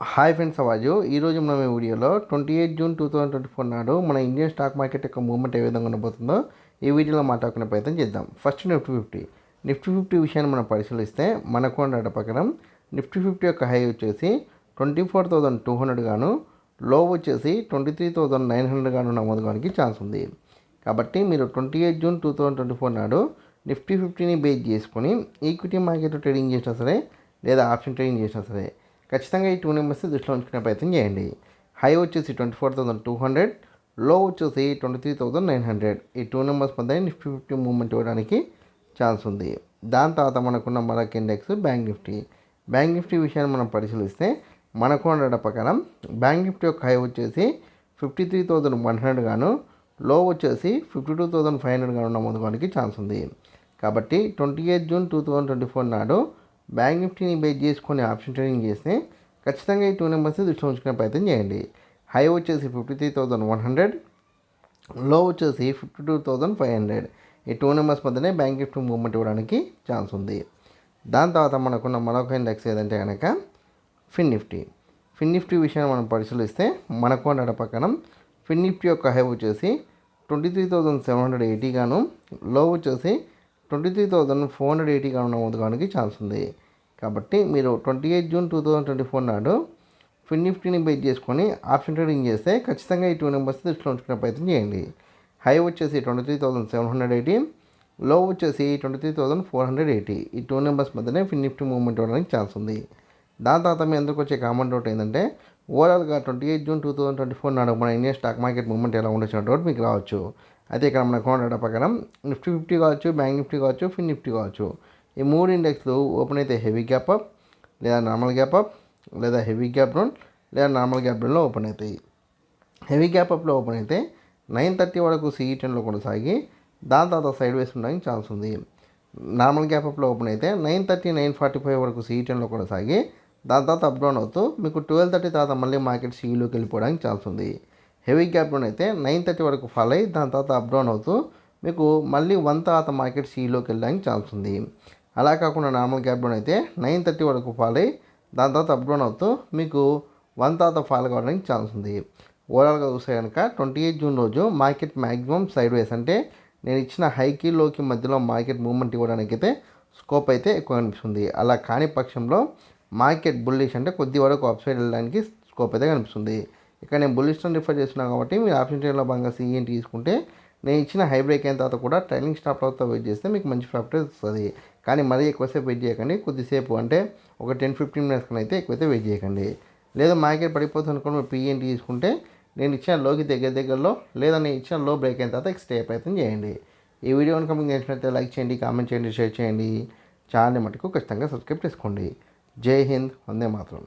Hi friends అవాజు ఈరోజు మనం ఈ వీడియోలో twenty eight June two thousand twenty four నాడు మన ఇండియన్ స్టాక్ మార్కెట్ యొక్క మూవ్మెంట్ ఏ విధంగా ఉండబోతుందో ఈ వీడియోలో మాట్లాడుకునే ప్రయత్నం చేద్దాం. First Nifty fifty Nifty fifty విషయాన్ని మనం పరిశీలిస్తే మనకు డేటా ప్రకారం నిఫ్టీ ఫిఫ్టీ యొక్క హై వచ్చేసి twenty four thousand two hundred గాను లో వచ్చేసి twenty three thousand nine hundred గాను నమోదు కావడానికి ఛాన్స్ ఉంది. కాబట్టి మీరు twenty eight June two thousand twenty four నాడు నిఫ్టీ ఫిఫ్టీని బేస్ చేసుకొని ఈక్విటీ మార్కెట్లో ట్రేడింగ్ చేసినా సరే లేదా ఆప్షన్ ట్రేడింగ్ చేసినా సరే ఖచ్చితంగా ఈ టూ నెంబర్స్ దృష్టిలో ఉంచుకునే ప్రయత్నం చేయండి. హై వచ్చేసి ట్వంటీ ఫోర్ థౌసండ్ టూ హండ్రెడ్లో వచ్చేసి twenty three thousand nine hundred. ఈ టూ నెంబర్స్ మధ్య నిఫ్టీ ఫిఫ్టీ మూవ్మెంట్ ఇవ్వడానికి ఛాన్స్ ఉంది. దాని తర్వాత మనకున్న మరొక index bank Nifty. Bank Nifty విషయాన్ని మనం పరిశీలిస్తే మనకు ఉండడం ప్రకారం బ్యాంక్ నిఫ్టీ యొక్క హై వచ్చేసి fifty three thousand one hundred గాను లో వచ్చేసి fifty two thousand five hundred గాను నమోదుకోవడానికి ఛాన్స్ ఉంది. కాబట్టి twenty eight June two thousand twenty four నాడు బ్యాంక్ నిఫ్టీని బేస్ చేసుకొని ఆప్షన్ ట్రేడింగ్ చేస్తే ఖచ్చితంగా ఈ టూ నెంబర్స్ దృష్టి ఉంచుకునే ప్రయత్నం చేయండి. హై వచ్చేసి ఫిఫ్టీ త్రీ థౌసండ్ వన్ హండ్రెడ్లో వచ్చేసి fifty two thousand five hundred. ఈ టూ నెంబర్స్ మధ్యనే బ్యాంక్ నిఫ్టీ మూవ్మెంట్ ఇవ్వడానికి ఛాన్స్ ఉంది. దాని తర్వాత మనకున్న మరొక ఇండెక్స్ ఏదంటే కనుక ఫిన్ నిఫ్టీ. ఫిన్ నిఫ్టీ విషయాన్ని మనం పరిశీలిస్తే మనకు ఉన్న పక్కన ఫిన్ నిఫ్టీ యొక్క హై వచ్చేసి twenty three thousand seven hundred eighty గాను లో వచ్చేసి twenty three thousand four hundred eighty గాను నమోదు కావడానికి ఛాన్స్ ఉంది. కాబట్టి మీరు twenty eight June two thousand twenty four నాడు ఫిన్ నిఫ్టీని బేస్ చేసుకొని ఆప్షన్ ట్రేడింగ్ చేస్తే ఖచ్చితంగా ఈ టూ నెంబర్స్ దృష్టిలో ఉంచుకునే ప్రయత్నం చేయండి. హై వచ్చేసి twenty three thousand seven hundred eighty low వచ్చేసి twenty three thousand four hundred eighty ఈ టూ నెంబర్స్ మధ్యనే ఫిన్ నిఫ్టీ మూవ్మెంట్ అవ్వడానికి ఛాన్స్ ఉంది. దాని తర్వాత మీ అందరికి వచ్చే కామన్ డౌట్ ఏంటంటే ఓవరాల్గా twenty eight June two thousand twenty four నాడు మన ఇండియన్ స్టాక్ మార్కెట్ మూవ్మెంట్ ఎలా ఉండొచ్చిన డౌట్ మీకు రావచ్చు. అయితే ఇక్కడ మన కొనడ ప్రకారం నిఫ్టీ ఫిఫ్టీ కావచ్చు బ్యాంక్ నిఫ్టీ కావచ్చు ఫిన్ నిఫ్టీ కావచ్చు. ఈ మూడు ఇండెక్స్లు ఓపెన్ అయితే హెవీ గ్యాప్ అప్ లేదా నార్మల్ గ్యాప్ అప్ లేదా హెవీ గ్యాప్ డౌన్ లేదా నార్మల్ గ్యాప్ డౌన్లో ఓపెన్ అవుతాయి. హెవీ గ్యాప్ అప్లో ఓపెన్ అయితే నైన్ థర్టీ వరకు సిఈ టెన్లో కొనసాగి దాని తర్వాత సైడ్ వేస్ ఉండడానికి ఛాన్స్ ఉంది. నార్మల్ గ్యాప్ అప్లో ఓపెన్ అయితే nine thirty nine forty five వరకు సిఈ టెన్లో కొనసాగి దాని తర్వాత అప్ డౌన్ అవుతూ మీకు ట్వెల్వ్ థర్టీ తర్వాత మళ్ళీ మార్కెట్ సిఈలోకి వెళ్ళిపోవడానికి ఛాన్స్ ఉంది. హెవీ గ్యాప్ డౌన్ అయితే నైన్ థర్టీ వరకు ఫాలో అయ్యి దాని తర్వాత అప్ డౌన్ అవుతూ మీకు మళ్ళీ వన్ తర్వాత మార్కెట్ సీఈలోకి వెళ్ళడానికి ఛాన్స్ ఉంది. అలా కాకుండా నార్మల్ గ్యాప్ డౌన్ అయితే నైన్ థర్టీ వరకు ఫాల్ అయ్యి దాని తర్వాత అప్ డౌన్ అవుతూ మీకు వన్ తర్వాత ఫాల్ కావడానికి ఛాన్స్ ఉంది. ఓవరాల్గా చూస్తే కనుక ట్వంటీ ఎయిట్ జూన్ రోజు మార్కెట్ మ్యాక్సిమం సైడ్ వేస్ అంటే నేను ఇచ్చిన హైకి లోకి మధ్యలో మార్కెట్ మూవ్మెంట్ ఇవ్వడానికి అయితే స్కోప్ అయితే ఎక్కువ కనిపిస్తుంది. అలా కాని పక్షంలో మార్కెట్ బుల్లిష్ అంటే కొద్ది వరకు అప్సైడ్ వెళ్ళడానికి స్కోప్ అయితే కనిపిస్తుంది. ఇక్కడ నేను బుల్లిస్టన్ రిఫర్ చేస్తున్నాను కాబట్టి మీరు ఆప్షన్ ట్రేడ్లో భాగంగా సిఈని తీసుకుంటే నేను ఇచ్చిన హై బ్రేక్ అయిన తర్వాత కూడా ట్రైలింగ్ స్టాప్ తర్వాత వెయిట్ చేస్తే మీకు మంచి ప్రాఫిట్ వస్తుంది. కానీ మరీ ఎక్కువసేపు వెయిట్ చేయకండి. కొద్దిసేపు అంటే ఒక టెన్ ఫిఫ్టీన్ మినిట్స్ కన్నా అయితే ఎక్కువైతే వెయిట్ చేయకండి. లేదా మార్కెట్ పడిపోతుంది అనుకోండి మీరు పిఎన్టీ తీసుకుంటే నేను ఇచ్చిన లోకి దగ్గర దగ్గరలో లేదా నేను ఇచ్చిన లో బ్రేక్ అయిన తర్వాత స్టే ప్రయత్నం చేయండి. ఈ వీడియో కనుక మీకు నచ్చినట్లయితే లైక్ చేయండి కామెంట్ చేయండి షేర్ చేయండి. ఛానల్ మటుకు ఖచ్చితంగా సబ్స్క్రైబ్ చేసుకోండి. జై హింద్ వందే మాత్రం.